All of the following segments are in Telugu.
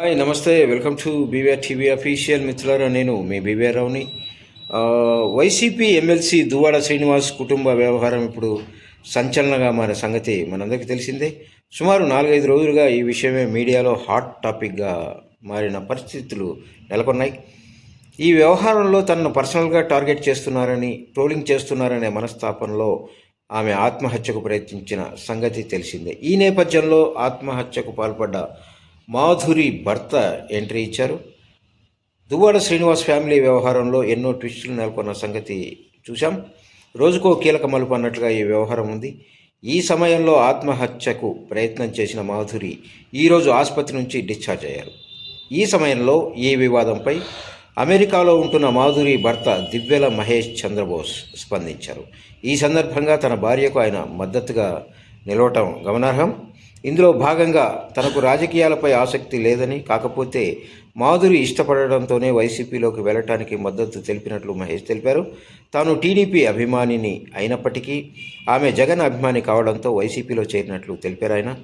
హాయ్ నమస్తే. Welcome to BVR TV official మిత్రులారా నేను మీ బీవీఆర్ రావుని వైసీపీ ఎమ్మెల్సీ దువ్వాడ శ్రీనివాస్ కుటుంబ వ్యవహారం ఇప్పుడు సంచలనంగా మారిన సంగతి మనందరికీ తెలిసిందే. సుమారు నాలుగైదు రోజులుగా ఈ విషయమే మీడియాలో హాట్ టాపిక్గా మారిన పరిస్థితులు నెలకొన్నాయి. ఈ వ్యవహారంలో తనను పర్సనల్గా టార్గెట్ చేస్తున్నారని ట్రోలింగ్ చేస్తున్నారనే మనస్తాపంలో ఆమె ఆత్మహత్యకు ప్రయత్నించిన సంగతి తెలిసిందే. ఈ నేపథ్యంలో ఆత్మహత్యకు పాల్పడ్డ మాధురి భర్త ఎంట్రీ ఇచ్చారు. దువ్వాడ శ్రీనివాస్ ఫ్యామిలీ వ్యవహారంలో ఎన్నో ట్విస్టులు నెలకొన్న సంగతి చూశాం. రోజుకో కీలక మలుపు అన్నట్లుగా ఈ వ్యవహారం ఉంది. ఈ సమయంలో ఆత్మహత్యకు ప్రయత్నం చేసిన మాధురి ఈరోజు ఆసుపత్రి నుంచి డిశ్చార్జ్ అయ్యారు. ఈ సమయంలో ఈ వివాదంపై అమెరికాలో ఉంటున్న మాధురి భర్త దివ్యల మహేష్ చంద్రబోస్ స్పందించారు. ఈ సందర్భంగా తన భార్యకు ఆయన మద్దతుగా నిలవటం గమనార్హం. ఇందులో భాగంగా తనకు రాజకీయాలపై ఆసక్తి లేదని కాకపోతే మాధురి ఇష్టపడడంతోనే వైసీపీలోకి వెళ్ళటానికి మద్దతు తెలిపినట్లు మహేష్ తెలిపారు. తాను టీడీపీ అభిమానిని అయినప్పటికీ ఆమె జగన్ అభిమాని కావడంతో వైసీపీలో చేరినట్లు తెలిపారు ఆయన.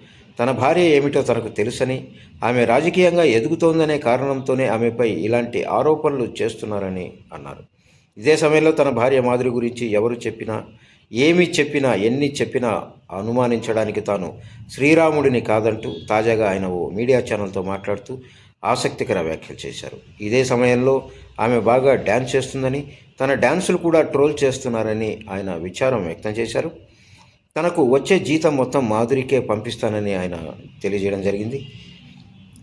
తన భార్య ఏమిటో తనకు తెలుసని ఆమె రాజకీయంగా ఎదుగుతోందనే కారణంతోనే ఆమెపై ఇలాంటి ఆరోపణలు చేస్తున్నారని అన్నారు. ఇదే సమయంలో తన భార్య మాధురి గురించి ఎవరు చెప్పినా ఏమి చెప్పినా ఎన్ని చెప్పినా అనుమానించడానికి తాను శ్రీరాముడిని కాదంటూ తాజాగా ఆయన ఓ మీడియా ఛానల్తో మాట్లాడుతూ ఆసక్తికర వ్యాఖ్యలు చేశారు. ఇదే సమయంలో ఆమె బాగా డ్యాన్స్ చేస్తుందని తన డ్యాన్సులు కూడా ట్రోల్ చేస్తున్నారని ఆయన విచారం వ్యక్తం చేశారు. తనకు వచ్చే జీతం మొత్తం మాధురికే పంపిస్తానని ఆయన తెలియజేయడం జరిగింది.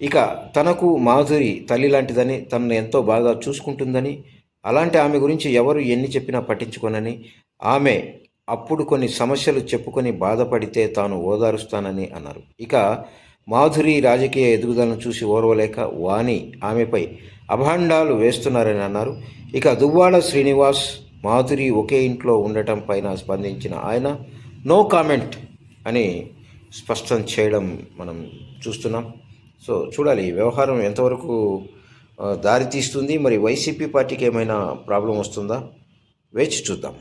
ఇక తనకు మాధురి తల్లి లాంటిదని తనను ఎంతో బాగా చూసుకుంటుందని అలాంటి ఆమె గురించి ఎవరు ఎన్ని చెప్పినా పట్టించుకోనని ఆమె అప్పుడు కొన్ని సమస్యలు చెప్పుకొని బాధపడితే తాను ఓదారుస్తానని అన్నారు. ఇక మాధురి రాజకీయ ఎదుగుదలను చూసి ఓర్వలేక వాణి ఆమెపై అభాండాలు వేస్తున్నారని అన్నారు. ఇక దువ్వాడ శ్రీనివాస్ మాధురి ఒకే ఇంట్లో ఉండటం పైన స్పందించిన ఆయన నో కామెంట్ అని స్పష్టం చేయడం మనం చూస్తున్నాం. సో చూడాలి ఈ వ్యవహారం ఎంతవరకు దారితీస్తుంది? మరి వైసీపీ పార్టీకి ఏమైనా ప్రాబ్లం వస్తుందా? వేచి చూద్దాం.